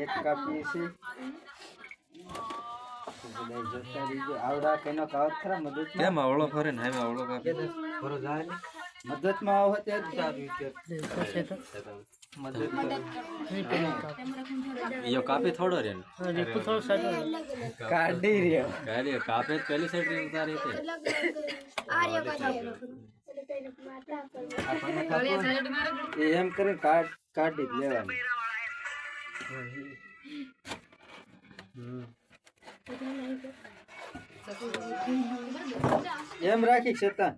એક કાપીએ છીએ. કાપી? થોડો રે કાઢી રહ્યો. કાપે પેલી સાઈડથી ઉતારી તે. આપણને ખબર એ એમ કરી કાઢી જ લેવાની. એમ રાખી શેતાન.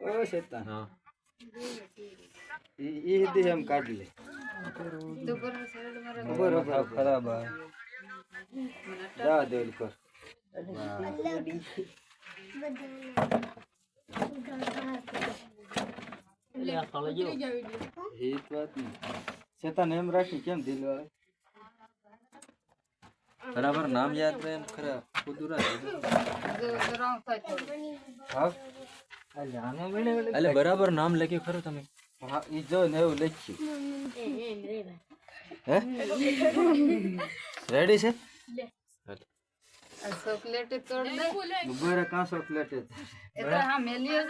ઓ શેતાન. હા. ઈ ઈ દી એમ કાઢી લે. રહો. ખરાબ જવા દે ઓલી કર. એ જ વાત ને શેતાન એમ રાખી કેમ દિલવાળે બરાબર નામ યાદ રહે એમ ખરા કુદુરા હા? એટલે બરાબર નામ લખ્યું ખરું તમે. હા ઈ જો ને એવું લખ્યું. હે? રેડી છે? ચોકલેટ તોડ દે કાં ચોકલેટ જ. એ તો હા મેલ્યો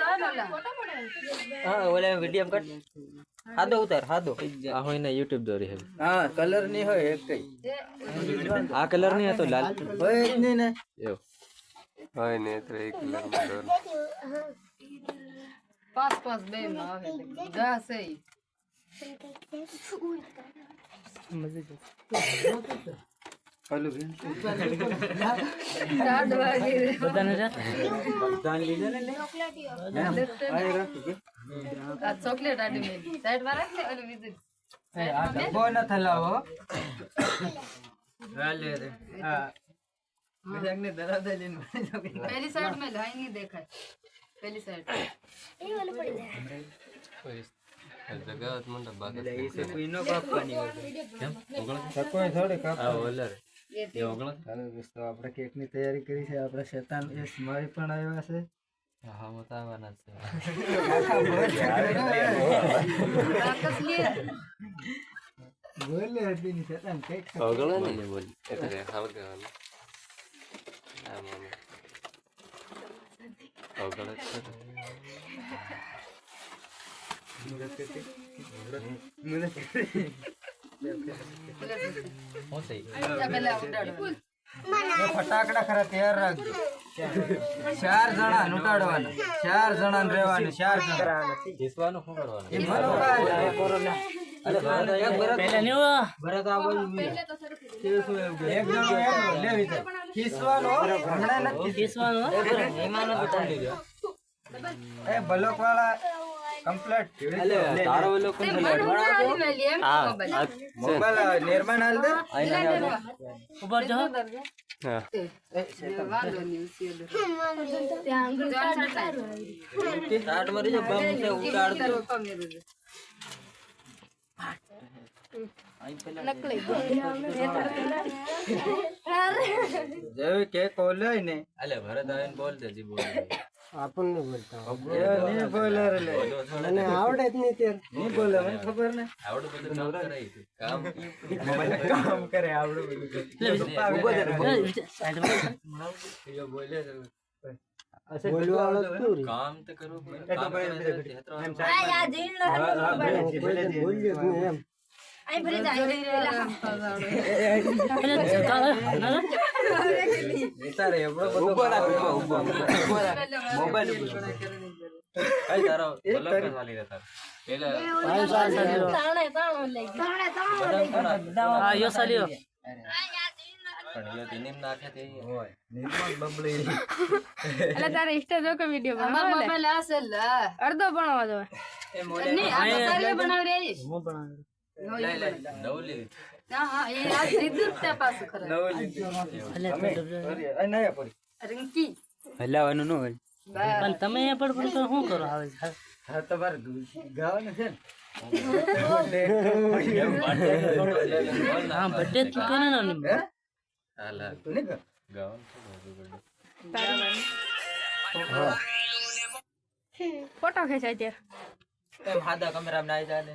જ આવે ને આ હોય ને યુટ્યુબ દોરી હે હા કલરની હોય એક કઈ આ કલર નહીં હતો લાલ હોય જ નહીં ને એવું પાંચ પાંચ બે માં આવે દા છે ઈ. ઓલું બેન. ચાર વાગે આ એ રાખી કે આ ચોકલેટ આડી મેલી સાઈડમાં રાખ ને ઓલું બીજું આ ડબ્બો ન થલાવો હાલે રે. હા. બેગને દરાદા લઈને પેલી સાઈડ में લાઈ નહીં દેખાય. પેલી સાઈડ. કોઈનો કાપવાની હોય કોઈ થોડી કાપ આ ઓલર એ એ ઓગળો. ચાલો દોસ્તો આપણે કેકની તૈયારી કરી છે. આપણે શેતાન એ સ્માઈ પણ આવ્યા છે. ફટાકડા ખરા તૈયાર રાખજો. ચાર જણા ઉટાડવાના ચાર જણા રહેવાનું ચાર જણા. ઘીસવાનું શું કરવાનું? બ્લોક વાળા કમ્પ્લીટ તારો ઓલો કોણ એમ. મોબાઈલ નિર્માણ હાલ દે. વાંધો નહીં ઉસીએ દે. મરી જો બમ છે જેવી કેક ઓલે ને? અલે ભરત આવીને બોલ દેજી બોલ આપણને બોલતા એ નહીં બોલે રે મને આવડે જ નહીં તેર નહીં બોલે મને ખબર ને આવડે બધું કામ કરાવી છે. કામ કામ કરે આવડે બધું કરે બોલો રહે તારો. પણ કે વીડિયો મોબાઈલ અડધો ભણવા સારી બનાવી રહી. હા હલાવાનું ન હોય. પણ તમે એ પણ પણ શું કરો? આવે હા. તમારે ગાવાનું છે હા બર્થડે તું ના? હાલ કર? ગાવાનું ને. ફોટો ખેંચાય ત્યારે હાદા કેમેરામાં ના આવી જાય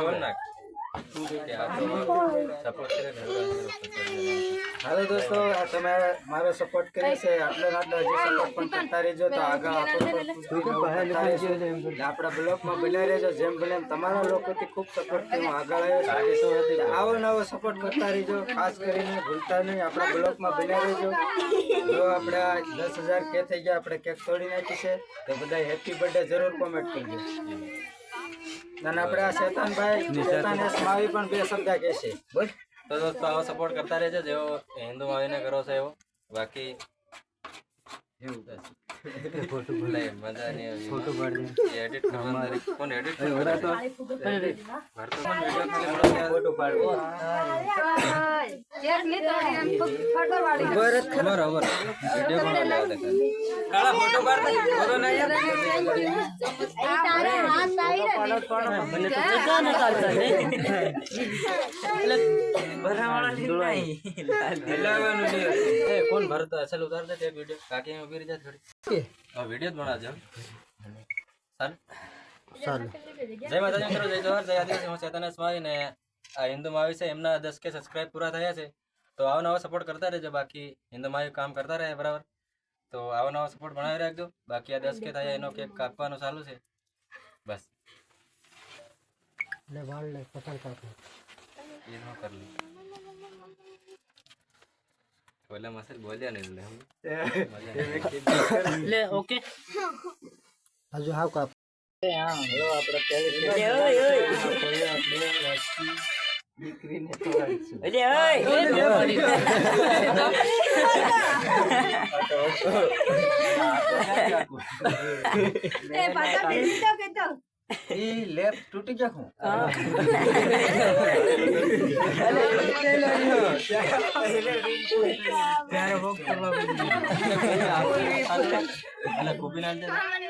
બોલ નાખો. હાલો દોસ્તો આ તમે મારો સપોર્ટ કર્યો છે. આપણે ને હજી સપોર્ટ પણ કરતા રહેજો. તો આગળ આપણું બ્લોગમાં બનાવી રહેજો. જેમ બને એમ તમારા લોકોથી ખૂબ સપોર્ટથી હું આગળ આવ્યો આવો નવો સપોર્ટ કરતા રહેજો. ખાસ કરીને ભૂલતા નહીં. આપણા બ્લોગમાં બનાવી રહેજો. જો આપણે દસ હજાર કે થઈ ગયા આપણે કેક તોડી નાખી છે. તો બધા હેપી બર્થડે જરૂર કોમેન્ટ કરજો. અને આપણે આ શેતાનભાઈ શેતાન એસ માવી પણ બે શબ્દ કહેશે બોલ. તો દોસ્તો આવો સપોર્ટ કરતા રહેજો જેવો હિન્દુ આવીને કરો છો એવો. બાકી એવું મજા નહીં ફોટો પાડી એડિટ કરવાનું દરેક કોણ એડિટ ભરતો પણ વિડિયો ફોટો આમ ફોટો પાડી. વિડિયો લાવ દે કાળા ફોટો પાડતા ફોટો ના. યાર મને તો ન ચાલતા ને એ કોણ ભરતો અસલ ઉતાર દે તે વિડિયો કાકી ઊભી રહી જા થોડી આ વિડિયો જ બનાવજો સારું જય માતાજી મિત્રો જય જોહર જય આદિવાસી હું ચેતન સ્માઈ ને આ હિન્દુ માવી છે એમના દસ કે સબસ્ક્રાઇબ પૂરા થયા છે તો આવો નવો સપોર્ટ કરતા રહેજો બાકી હિન્દુ માવી કામ કરતા રહે બરાબર. તો આવો નવો સપોર્ટ બનાવી રાખજો. બાકી આ દસ કે થાય એનો કેક કાપવાનું ચાલુ છે. બસ. એ નો કર લે બોલ્યા મસલ બોલ્યા નહીં. લે લે ઓકે. હજુ હાવ કાપ. હેલો આપણે પહેલી દીકરીને ખવડાવીશું. ઈ લેપ તૂટી ગયા હું ત્યારે ભોગ કરવા અલા કોબી ના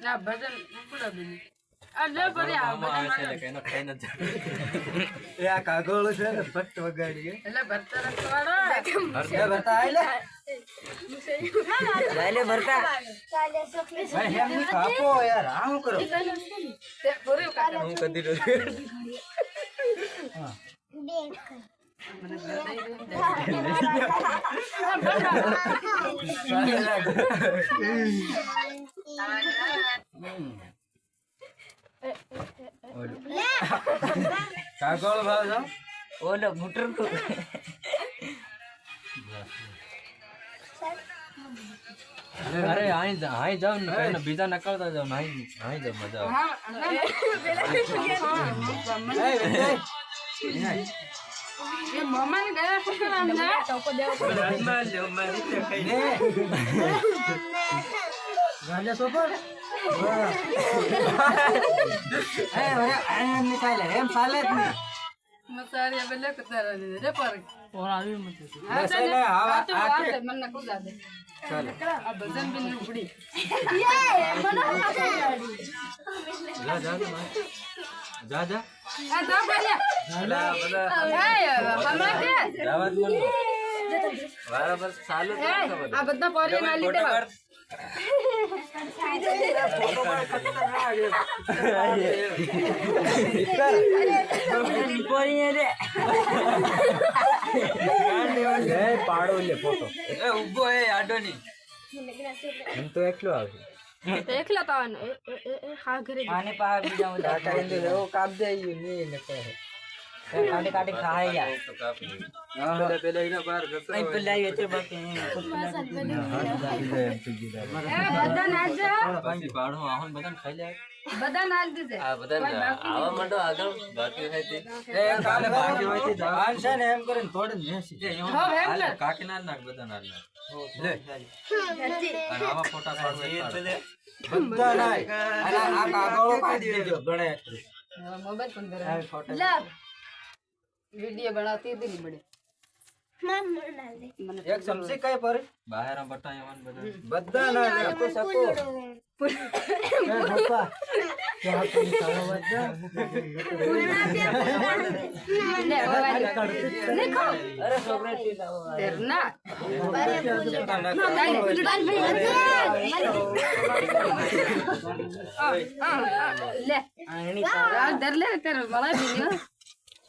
ના, ભજન ઉપડો આ કાગળ છે ને ફટ વગાડી એટલે ભરતા કાગળ ભાવ જાવ અરે આઈ જા જાવ ને બીજા નકળતા જાવ આઈ જાવ મજા આવે. ગયા આમ જા? ગાંજા સોપર એ અરે એમ ની ચાલે એમ ચાલે જ નહીં મસારી આ બેલે કતારા દે રે પર ઓર આવી મત હા બસ એટલે આવા- આ તો આ વાર કે- દે મને કુદા દે ચાલે આ ભજન બી ઉપડી જા જા ને બા. જા જા આ જા બોલ્યા અલા બધા એ હમણાં કે જવા જ મન બરાબર ચાલુ જ એ, નથી ખબર. આ બધા પોરી ના લીધે ફોટો પાડ. એ પાડો લે ફોટો. એ ઊભો એ આડો ની. તો એકલો આવ્યો એકલા એ હા ઘરે આને પા બીજા કાપ દે ને કહે. પછી આહોન ખાઈ લે. આ આવા માંડો આગળ બાકી હોય તે એ કાલે બાકી હોય તે જવાન છે ને એમ કરીને તોડીને નેસી એવું એમ હાલે, કાકી ના નાખ બધા ના લે અને આવા ફોટા એ બધા નાય અને આ કાગળો કાઢી દેજો ગણે મોબાઈલ પણ ઘરે. આ વીડિયો બનાવતી હતી ને બડે. એક ચમચી કઈ પર? બહાર બટા એવાન બધા. બધા ના શકો. શકો એ પપ્પા લે, લે. દર લે તારે મળે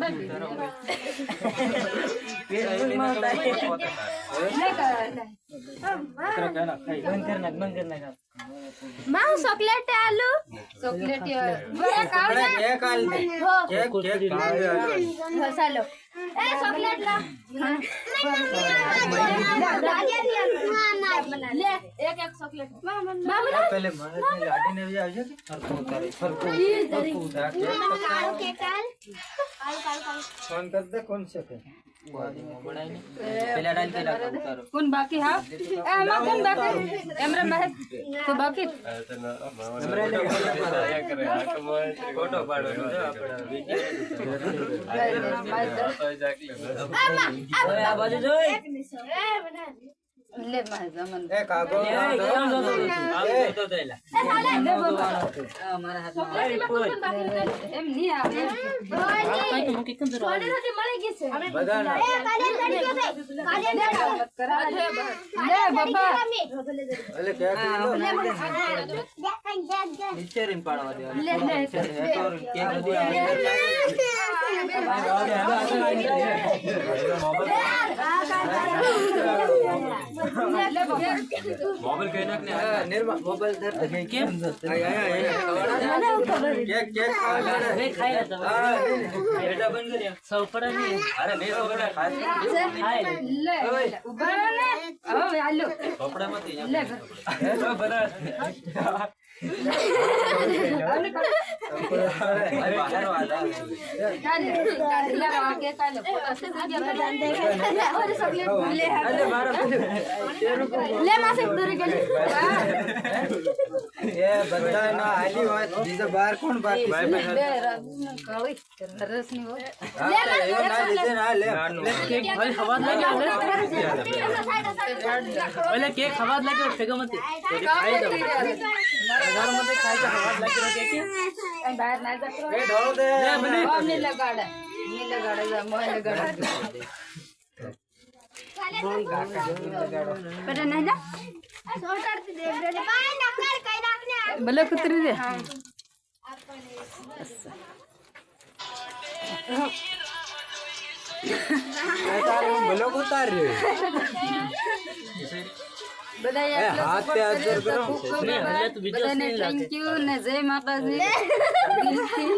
નાની પડે. એટલે આમ નહીં કરાય. કળેલી લે. ગયો. ફેસબુકમાં ચોકલેટ કાઢ દે. કેક આલ કેક કેક ભાવે ફોન કર દે કોણ છે કે પેલા ડાલ કે રાખો ઉતારો કોણ બાકી હા એ કોણ બાકી એમરા મહેક તો બાકી ફોટો પાડવાનો છે આપણે આ બાજુ જોઈ લે મારે જમન એ કાગળ એ ના દો. કેમ જોતો આમ જોતો થયેલા લે બાબા આ મારા હાથમાં. એ કોઈ એમ નહીં આવે. કઈ તો મૂકી કેમ જરો લે બાબા એટલે કેક લઈ લો. નીચે પાડવા દેવા લે લે. કેક બધી લે બાબા મોબાઈલ કઈ નાખ ને નિર્મા મોબાઈલ ધર કેમ. કેક કેક ખાઈ લે તમે હા, દે ને. બેટા બંધ કર્યા સૌ પડે અરે બે છોકરા ખાય ખાઈ લે ઊભા ને હવે હાલો કપડામાંથી લે બહાર વાળા ચાલે લે આ કે ચાલે ફોટા સીધી ગયા લે અરે મારા પેલું. લે માસે દૂરી ગલી એ બધા ના હાલી હોય તો બીજા બહાર કોણ બાકી છે? લે કળી રસની હોય હા, તો એ ના લીધે ના લે. કેક ભાઈ હવા લાગે ઓલે કેક હવા લાગે ભેગા મત ખાઈ દો ઘર મત ખાઈ તો હવા લાગે કેક કઈ બહાર ના જતો એ ઢોળ દે. હા ની લગાડે ની લગાડે જા મોય લગાડે બેટા નહીં જા ભલે કુતરી દે એ તારે હું બ્લોક ઉતાર્યો. બધા એ હાથ પે હાથ જોડ કરો. એટલે તું બીજો બધાને scene લાગે. થેન્ક યુ ને જય માતાજી દિલથી.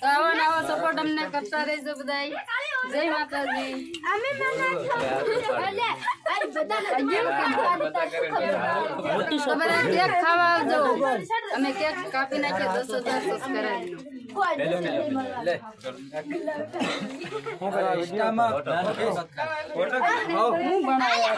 તો આવો ને આવો સપોર્ટ અમને કરતા રહેજો બધા જય માતાજી તો બધા કેક ખાવા આવજો અમે કેક કાપી નાખીએ દસ હજાર સબસ્ક્રાઈબ લે. હું કરવા